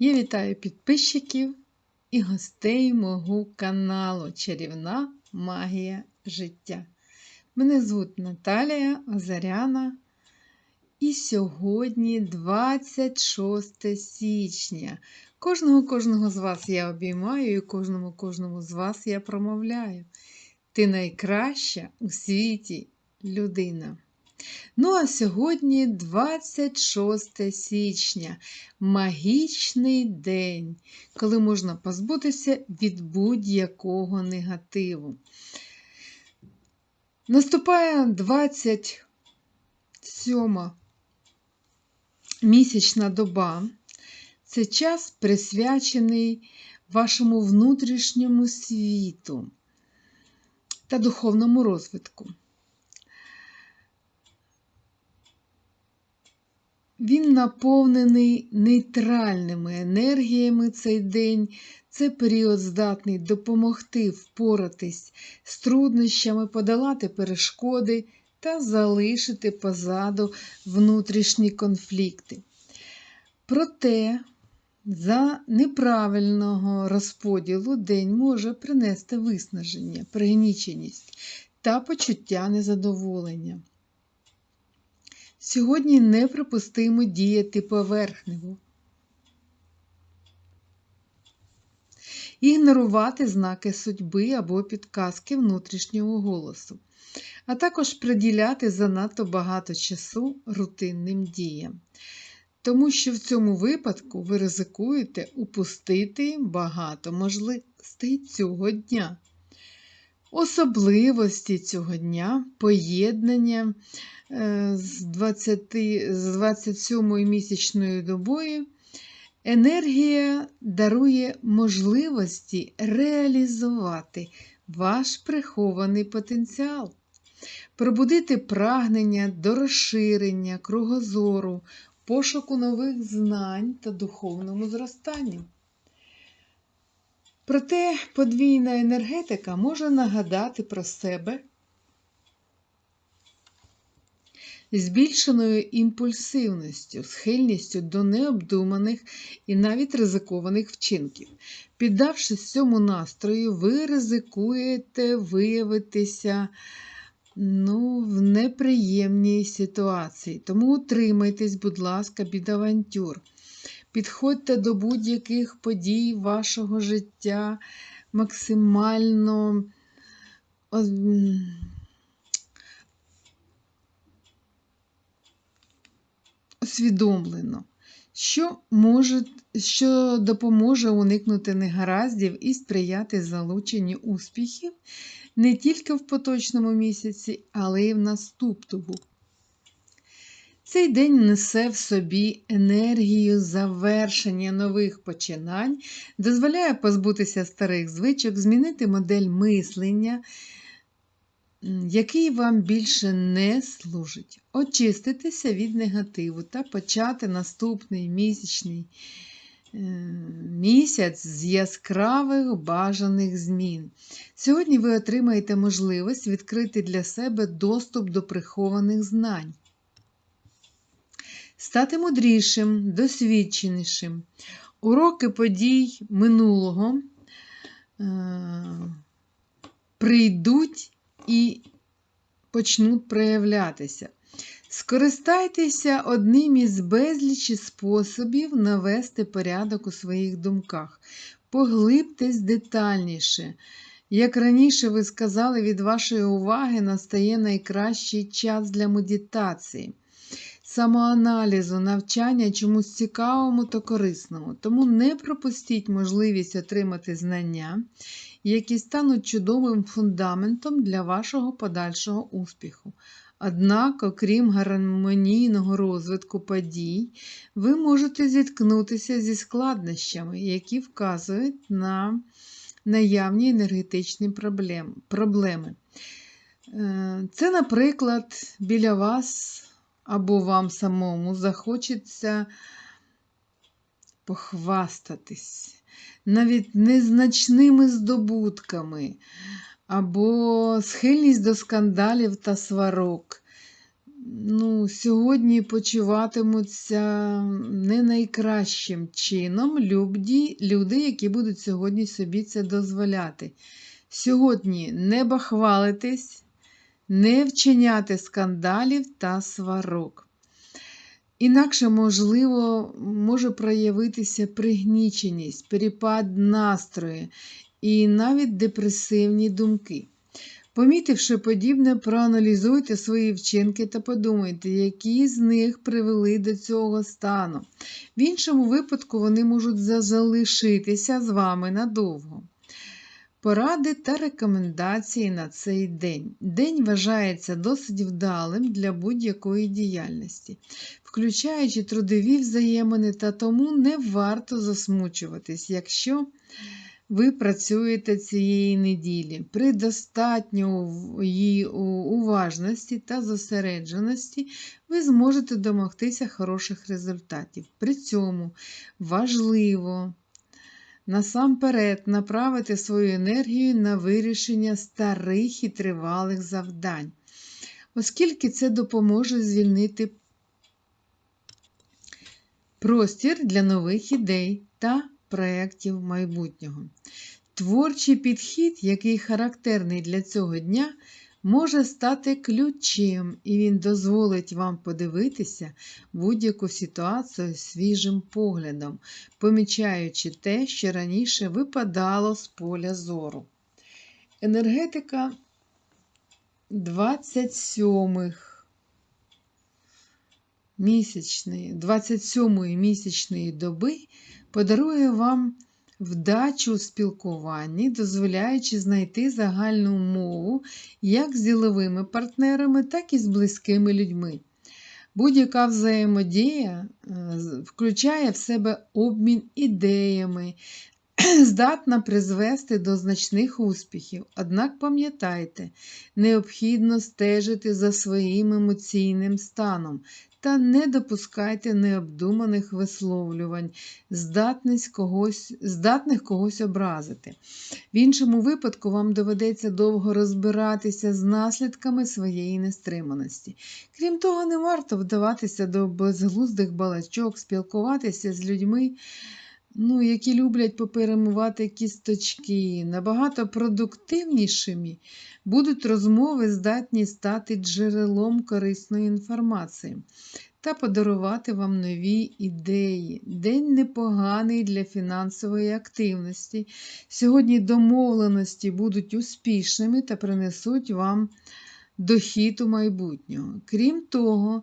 Я вітаю підписчиків і гостей мого каналу Чарівна Магія життя. Мене звуть Наталія Озаряна. І сьогодні 26 січня. Кожного кожного з вас я обіймаю і кожному кожному з вас я промовляю. Ти найкраща у світі людина. Ну, а сьогодні 26 січня, магічний день, коли можна позбутися від будь-якого негативу. Наступає 27 місячна доба. Це час присвячений вашому внутрішньому світу та духовному розвитку. Він наповнений нейтральними енергіями цей день. Це період здатний допомогти впоратись з труднощами, подолати перешкоди та залишити позаду внутрішні конфлікти. Проте, за неправильного розподілу день може принести виснаження, пригніченість та почуття незадоволення. Сьогодні неприпустимо діяти поверхнево. Ігнорувати знаки судьби або підказки внутрішнього голосу, а також приділяти занадто багато часу рутинним діям. Тому що в цьому випадку ви ризикуєте упустити багато можливостей цього дня. Особливості цього дня поєднання е, з 20, з 27 місячною добою енергія дарує можливості реалізувати ваш прихований потенціал, пробудити прагнення до розширення кругозору, пошуку нових знань та духовному зростанню. Проте подвійна енергетика може нагадати про себе збільшеною імпульсивністю, схильністю до необдуманих і навіть ризикованих вчинків. Піддавшись цьому настрою, ви ризикуєте виявитися ну, в неприємній ситуації. Тому утримайтесь, будь ласка, від авантюр. Підходьте до будь-яких подій вашого життя максимально усвідомлено, що, може, що допоможе уникнути негараздів і сприяти залученню успіхів не тільки в поточному місяці, але й в наступному. Цей день несе в собі енергію завершення нових починань, дозволяє позбутися старих звичок, змінити модель мислення, який вам більше не служить, очиститися від негативу та почати наступний місячний е, місяць з яскравих бажаних змін. Сьогодні ви отримаєте можливість відкрити для себе доступ до прихованих знань стати мудрішим, досвідченішим. Уроки подій минулого е, прийдуть і почнуть проявлятися. Скористайтеся одним із безлічі способів навести порядок у своїх думках. Поглибтесь детальніше. Як раніше ви сказали, від вашої уваги настає найкращий час для медитації самоаналізу, навчання чомусь цікавому та корисному. Тому не пропустіть можливість отримати знання, які стануть чудовим фундаментом для вашого подальшого успіху. Однак, окрім гармонійного розвитку подій, ви можете зіткнутися зі складнощами, які вказують на наявні енергетичні проблеми. Е, це, наприклад, біля вас або вам самому захочеться похвастатись навіть незначними здобутками, або схильність до скандалів та сварок. ну, сьогодні почуватимуться не найкращим чином люди, люди, які будуть сьогодні собі це дозволяти. Сьогодні не бахвалитись, не вчиняти скандалів та сварок. Інакше, можливо, може проявитися пригніченість, перепад настрою і навіть депресивні думки. Помітивши подібне, проаналізуйте свої вчинки та подумайте, які з них привели до цього стану. В іншому випадку вони можуть залишитися з вами надовго. Поради та рекомендації на цей день. День вважається досить вдалим для будь-якої діяльності, включаючи трудові взаємини, та тому не варто засмучуватись, якщо ви працюєте цієї неділі. При достатньої уважності та зосередженості ви зможете домогтися хороших результатів. При цьому важливо насамперед направити свою енергію на вирішення старих і тривалих завдань, оскільки це допоможе звільнити простір для нових ідей та проєктів майбутнього. Творчий підхід, який характерний для цього дня, може стати ключем, і він дозволить вам подивитися будь-яку ситуацію свіжим поглядом, помічаючи те, що раніше випадало з поля зору. Енергетика 27 місячної, 27 місячної доби подарує вам вдачу у спілкуванні, дозволяючи знайти загальну мову як з діловими партнерами, так і з близькими людьми. Будь-яка взаємодія е, включає в себе обмін ідеями, здатна призвести до значних успіхів. Однак пам'ятайте, необхідно стежити за своїм емоційним станом та не допускайте необдуманих висловлювань, здатних когось, здатних когось образити. В іншому випадку вам доведеться довго розбиратися з наслідками своєї нестриманості. Крім того, не варто вдаватися до безглуздих балачок, спілкуватися з людьми ну, які люблять поперемивати кісточки, набагато продуктивнішими будуть розмови, здатні стати джерелом корисної інформації та подарувати вам нові ідеї. День непоганий для фінансової активності. Сьогодні домовленості будуть успішними та принесуть вам дохід у майбутнього. Крім того,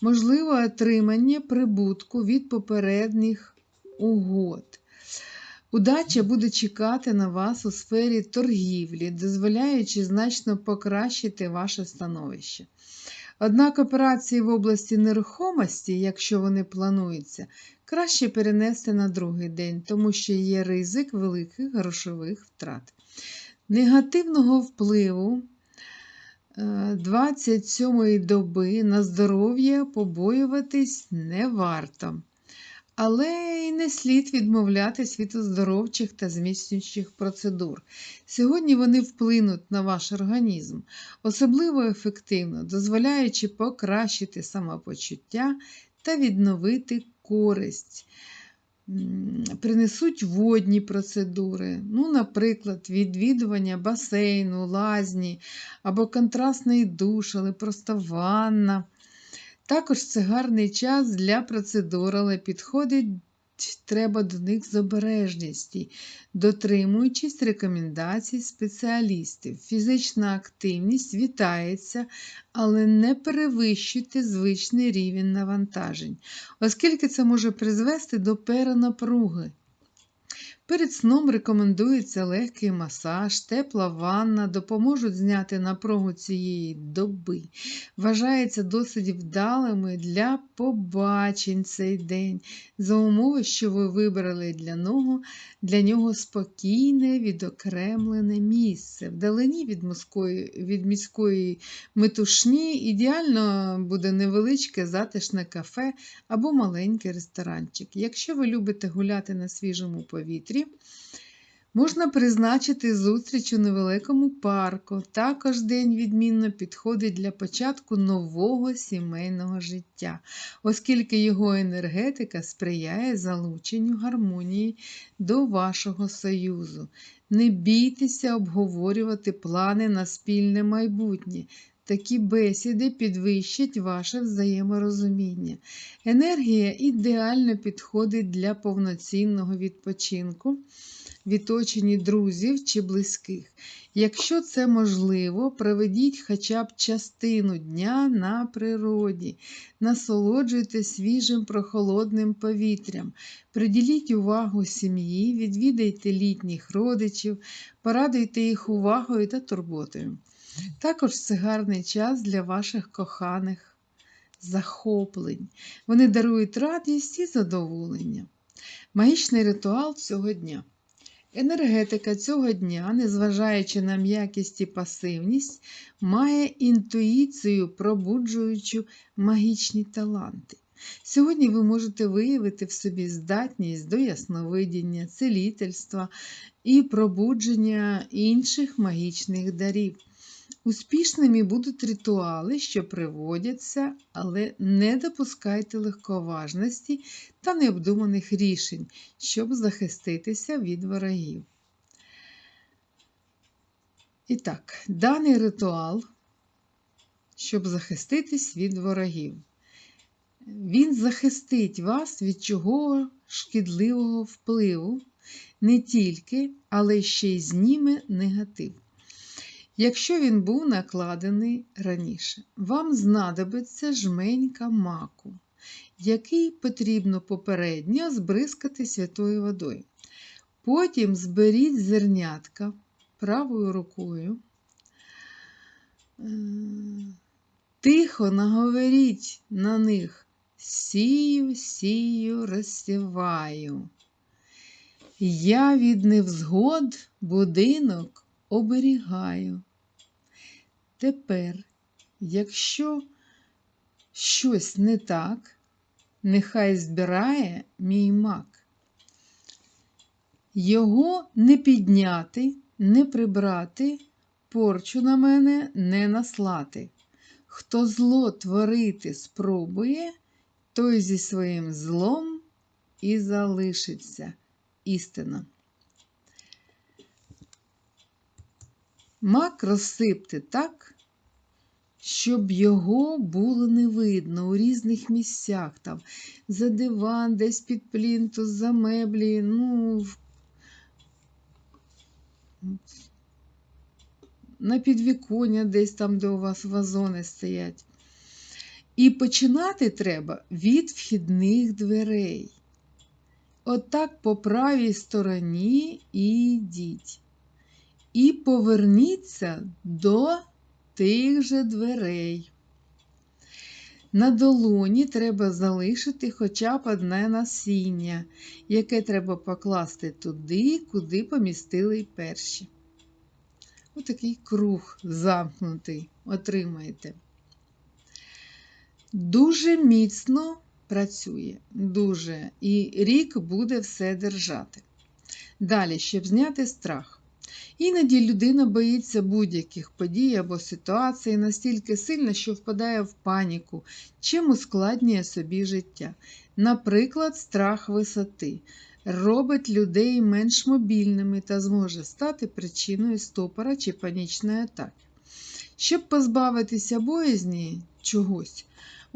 можливе отримання прибутку від попередніх угод. Удача буде чекати на вас у сфері торгівлі, дозволяючи значно покращити ваше становище. Однак операції в області нерухомості, якщо вони плануються, краще перенести на другий день, тому що є ризик великих грошових втрат. Негативного впливу 27-ї е, доби на здоров'я побоюватись не варто але й не слід відмовлятись від оздоровчих та зміцнюючих процедур. Сьогодні вони вплинуть на ваш організм, особливо ефективно, дозволяючи покращити самопочуття та відновити користь. Принесуть водні процедури, ну, наприклад, відвідування басейну, лазні або контрастний душ, але просто ванна. Також це гарний час для процедур, але підходить треба до них з обережністю, дотримуючись рекомендацій спеціалістів. Фізична активність вітається, але не перевищуйте звичний рівень навантажень, оскільки це може призвести до перенапруги. Перед сном рекомендується легкий масаж, тепла ванна, допоможуть зняти напругу цієї доби. Вважається досить вдалими для побачень цей день, за умови, що ви вибрали для нього, для нього спокійне, відокремлене місце. Вдалині від міської, від міської метушні ідеально буде невеличке затишне кафе або маленький ресторанчик. Якщо ви любите гуляти на свіжому повітрі, Можна призначити зустріч у невеликому парку. Також день відмінно підходить для початку нового сімейного життя, оскільки його енергетика сприяє залученню гармонії до вашого союзу. Не бійтеся обговорювати плани на спільне майбутнє. Такі бесіди підвищать ваше взаєморозуміння. Енергія ідеально підходить для повноцінного відпочинку в оточенні друзів чи близьких. Якщо це можливо, проведіть хоча б частину дня на природі, насолоджуйтесь свіжим прохолодним повітрям, приділіть увагу сім'ї, відвідайте літніх родичів, порадуйте їх увагою та турботою. Також це гарний час для ваших коханих захоплень. Вони дарують радість і задоволення. Магічний ритуал цього дня. Енергетика цього дня, незважаючи на м'якість і пасивність, має інтуїцію, пробуджуючу магічні таланти. Сьогодні ви можете виявити в собі здатність до ясновидіння, целітельства і пробудження інших магічних дарів. Успішними будуть ритуали, що приводяться, але не допускайте легковажності та необдуманих рішень, щоб захиститися від ворогів. І так, даний ритуал, щоб захиститись від ворогів. Він захистить вас від чого шкідливого впливу, не тільки, але ще й зніме негатив. Якщо він був накладений раніше, вам знадобиться жменька маку, який потрібно попередньо збризкати святою водою. Потім зберіть зернятка правою рукою, е, тихо наговоріть на них сію, сію, розсіваю. Я від невзгод будинок оберігаю. Тепер, якщо щось не так, нехай збирає мій мак. Його не підняти, не прибрати, порчу на мене не наслати. Хто зло творити спробує, той зі своїм злом і залишиться істина. Мак розсипте так, щоб його було не видно у різних місцях, там, за диван, десь під плінтус, за меблі, ну, на підвіконня, десь там, де у вас вазони стоять. І починати треба від вхідних дверей. Отак по правій стороні і йдіть і поверніться до тих же дверей. На долоні треба залишити хоча б одне насіння, яке треба покласти туди, куди помістили перші. Отакий круг замкнутий отримаєте. Дуже міцно працює, дуже, і рік буде все держати. Далі, щоб зняти страх. Іноді людина боїться будь-яких подій або ситуацій настільки сильно, що впадає в паніку, чим ускладнює собі життя. Наприклад, страх висоти робить людей менш мобільними та зможе стати причиною стопора чи панічної атаки. Щоб позбавитися боязні чогось,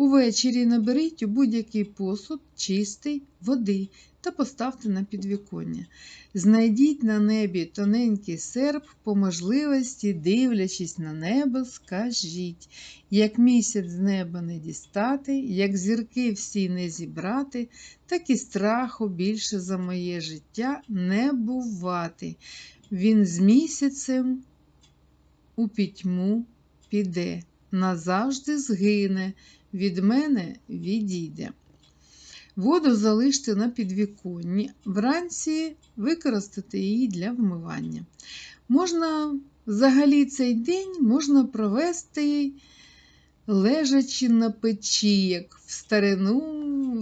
увечері наберіть у будь-який посуд чистий води та поставте на підвіконня. Знайдіть на небі тоненький серп, по можливості, дивлячись на небо, скажіть, як місяць з неба не дістати, як зірки всі не зібрати, так і страху більше за моє життя не бувати. Він з місяцем у пітьму піде, назавжди згине, від мене відійде. Воду залиште на підвіконні, вранці використати її для вмивання. Можна взагалі цей день можна провести лежачи на печі, як в старину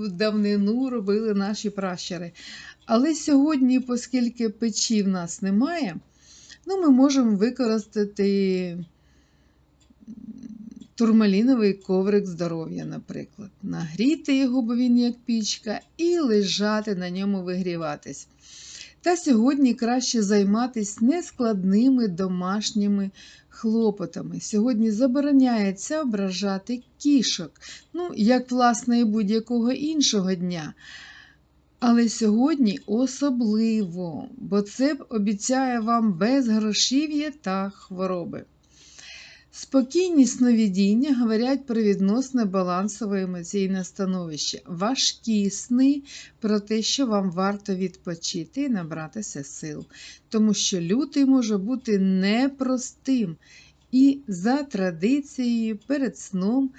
в давнину робили наші пращури. Але сьогодні, оскільки печі в нас немає, ну, ми можемо використати турмаліновий коврик здоров'я, наприклад. Нагріти його, бо він як пічка, і лежати на ньому вигріватись. Та сьогодні краще займатися нескладними домашніми хлопотами. Сьогодні забороняється ображати кішок, ну, як власне і будь-якого іншого дня. Але сьогодні особливо, бо це обіцяє вам безгрошів'я та хвороби. Спокійні сновидіння говорять про відносне балансове емоційне становище. Важкі сни про те, що вам варто відпочити і набратися сил, тому що лютий може бути непростим. І за традицією перед сном,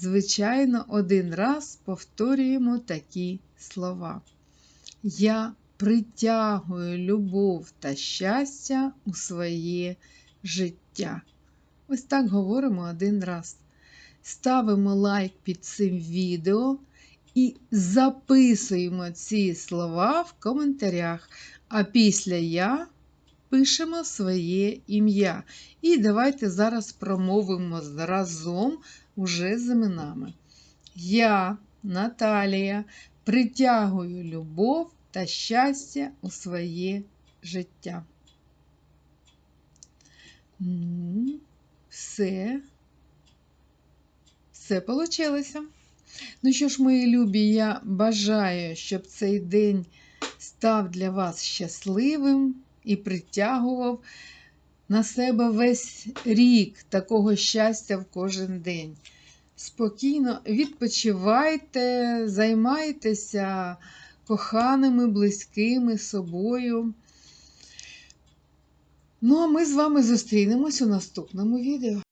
звичайно, один раз повторюємо такі слова. Я притягую любов та щастя у своє життя. Ось так говоримо один раз. Ставимо лайк під цим відео і записуємо ці слова в коментарях. А після я пишемо своє ім'я. І давайте зараз промовимо разом уже з іменами. Я, Наталія, притягую любов та щастя у своє життя. Ну, все. Получилося. Ну що ж, мої любі, я бажаю, щоб цей день став для вас щасливим і притягував на себе весь рік такого щастя в кожен день. Спокійно відпочивайте, займайтеся коханими, близькими собою. Ну, а ми з вами зустрінемось у наступному відео.